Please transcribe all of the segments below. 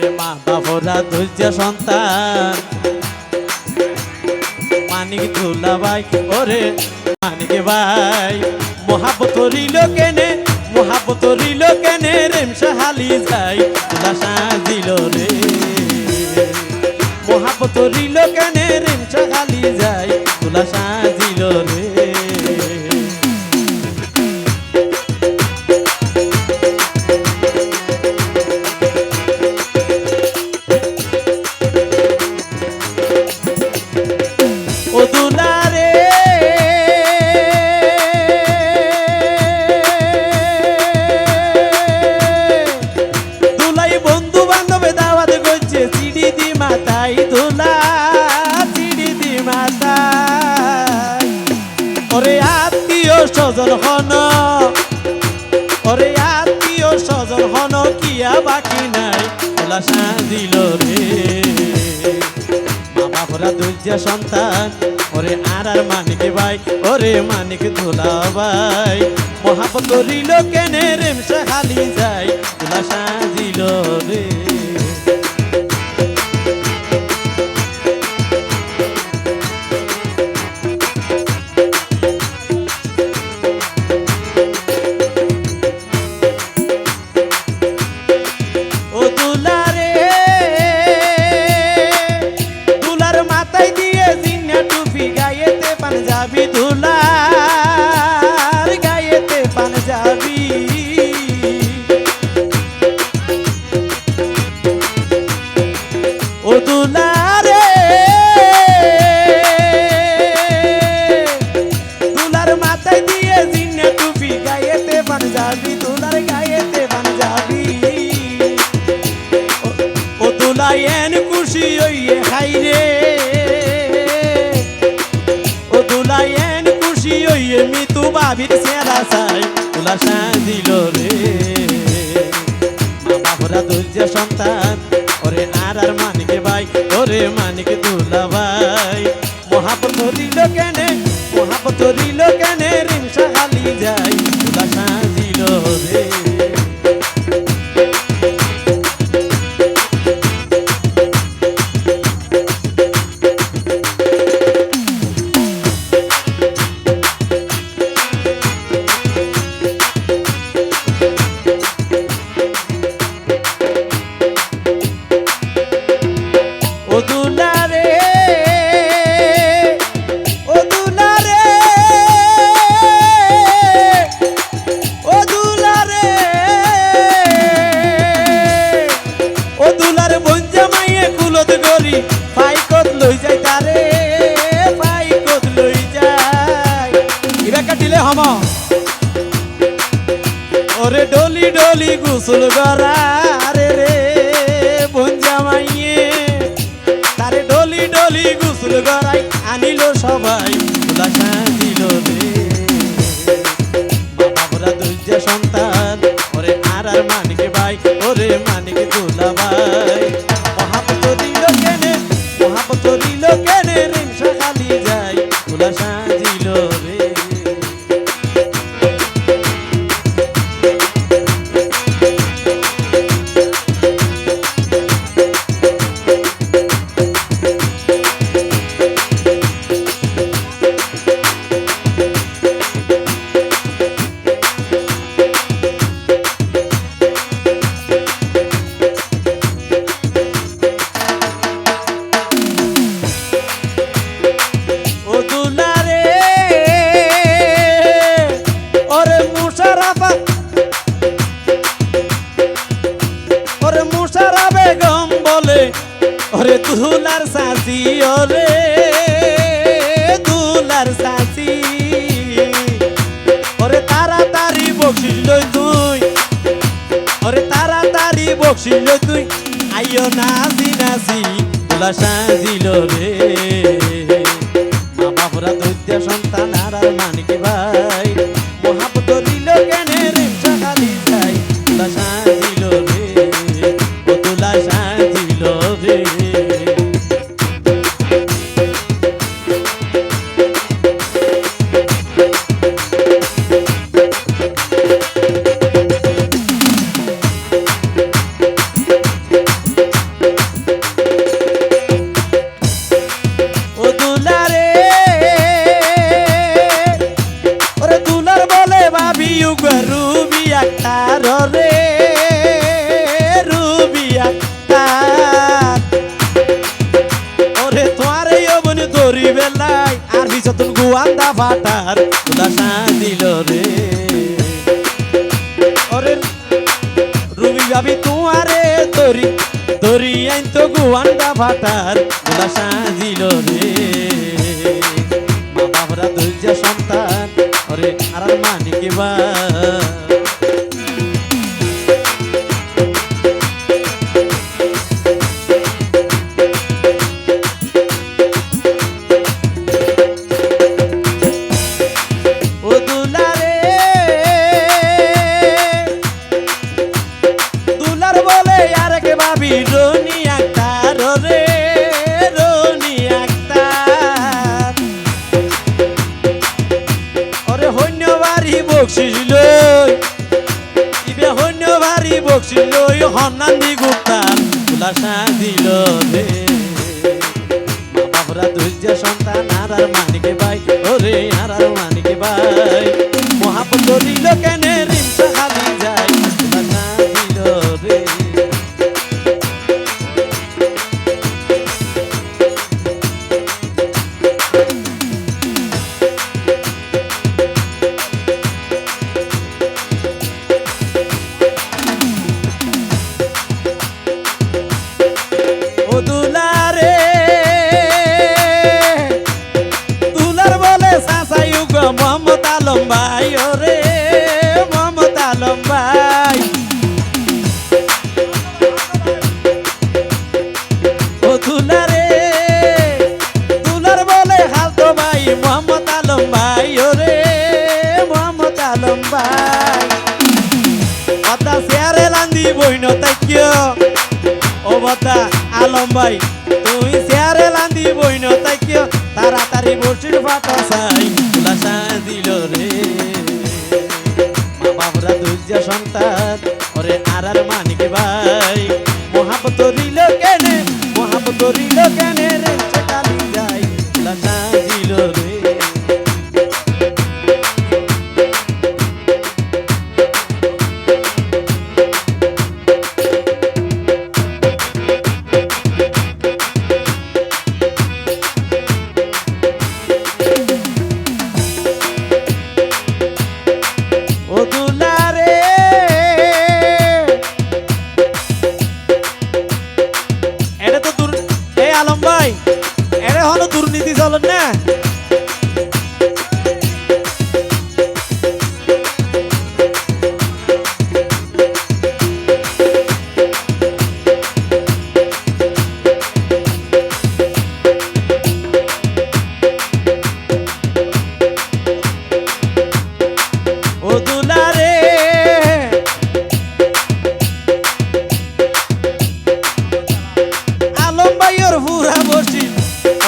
ওরে মা বাবরা ধৈর্য সন্তান। মানিক দুলা ভাই, ওরে মানিক ভাই। মহাবত রিল কেনে মহাবত রিল কেনে রেম সাহালি যাই তুলা সাজিল রে। মহাবত রিল কেনে রেম সাহালি যাই তুলা সাজিল রে। মাতাই দুলা, চিড়ি দি মাতাই। ওরে আত্মীয় স্বজন হন, ওরে আত্মীয় স্বজন হন, কিয়া বাকি নাই ওলা সাজিল রে। বাবা ভরা ধৈর্য সন্তান, ওরে আর আর মানিক ভাই, ওরে মানিক ধুলা ভাই। মহাপত রিল কেনে রেম সাহালি যাই তুলা সাজিল রে। মিতু বাবির সেরা সাই, তোলা সাজিল রে। মা বাবরা ধৈর্য সন্তান, ওরে নারার মানিকে ভাই, ওরে মানিকে দুলা ভাই। মহাপত দিল কেনে মহাপত দিল কেনে রিমসা হালি যাই। গুসল গরা ওরে দুলার সাসি ওরে দুলার সাসি ওরে তাড়াতাড়ি বকশিস লই তুই, ওরে তাড়াতাড়ি বকশিস লই তুই। আইও নাসি নাসি দুলা সাজিল রে। রুবি ভাবি, তোমারে তরি তরি আইন তো গুয়ান্ডা ভাটার উদাসা সাজিল রে। মা বাবরা সন্তান, ওরে আর মানিকে বা লই হন্নান্দি গুপ্তার তুলাসা দিল রে বাবরা ধৈর্য সন্তান আর আর মানিকে ভাই, ওরে আর আর মানিকে ভাই। মহাপত দিল কেনে বতা আলম ভাই। তুই চেয়ারে লান্দি বইন কেউ তাড়াতাড়ি বসির ফাটা চাই লাসা দিল রে। মা বাবরা দুর্যা সন্তান, ওরে আর মানিক ভাই।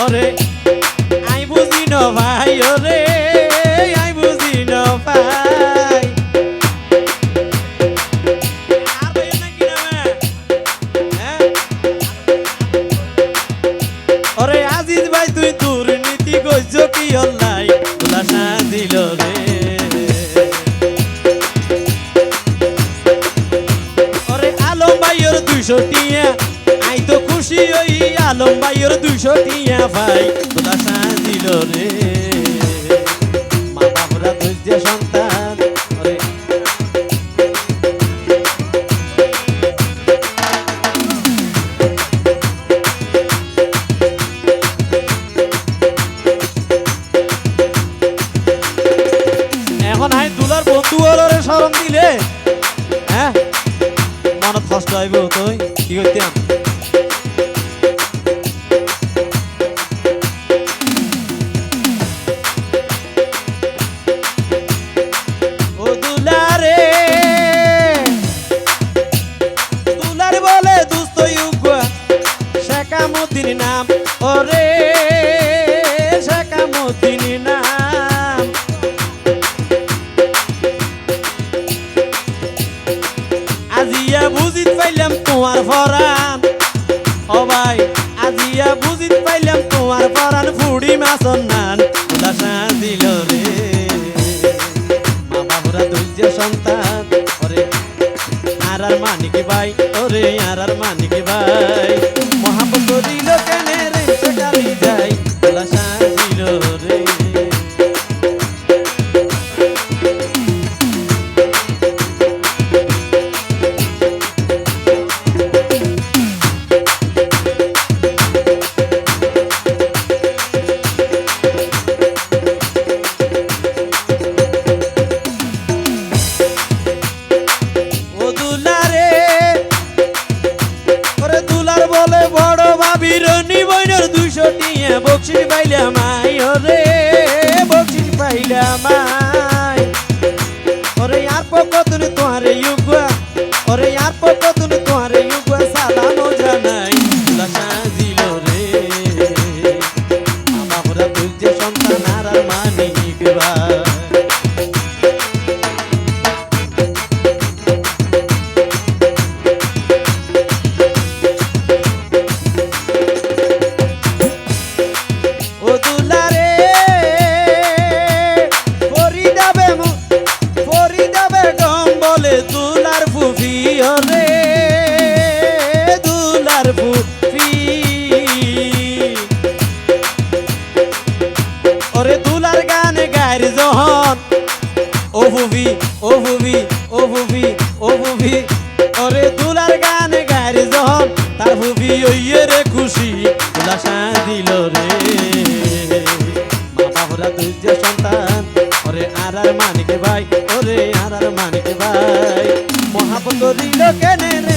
ওরে আই বুঝি ন ভাই ওরে আই বুঝি ন ভাই। হ্যাঁ? ওরে আজিজ ভাই, তুই দুর্নীতি গজ্জ কি অল্লাই তুলাসা দিল রে। ওরে আলম ভাইয়ের দুইশো টিয়া। আই তো খুশি ওই আলম ভাইয়ের দুইশো টিয়া ভাই তুলাসা দিল রে। মা বন্ধু হলরে স্মরণ দিলে। হ্যাঁ? মনত কষ্ট শেখামুদ্দিন নাম। ওরে শেখামুদ্দিন নাম। আজিয়া বুঝিত পাইলাম তোমার ফরান। ও ভাই, আজিয়া বুঝিত পাইলাম তোমার ফরান। ফুড়ি মাছন নান উদাসা দিল রে। মা বাবুরা ধৈর্য সন্তান, ওরে। আর আর মানিক ভাই, ওরে আর আর মানিক ভাই। ফুফি ও ফুফি ও ফুফি ওরে দুলার গান গায়ের যখন তার ফুফি ওইয়ে রে খুশি তুলাশা দিল রে। বাবা হরা তুই যে সন্তান, ওরে আর আর মানিকে ভাই, ওরে আর আর মানিকে ভাই। মহাপত দিল কেনে রে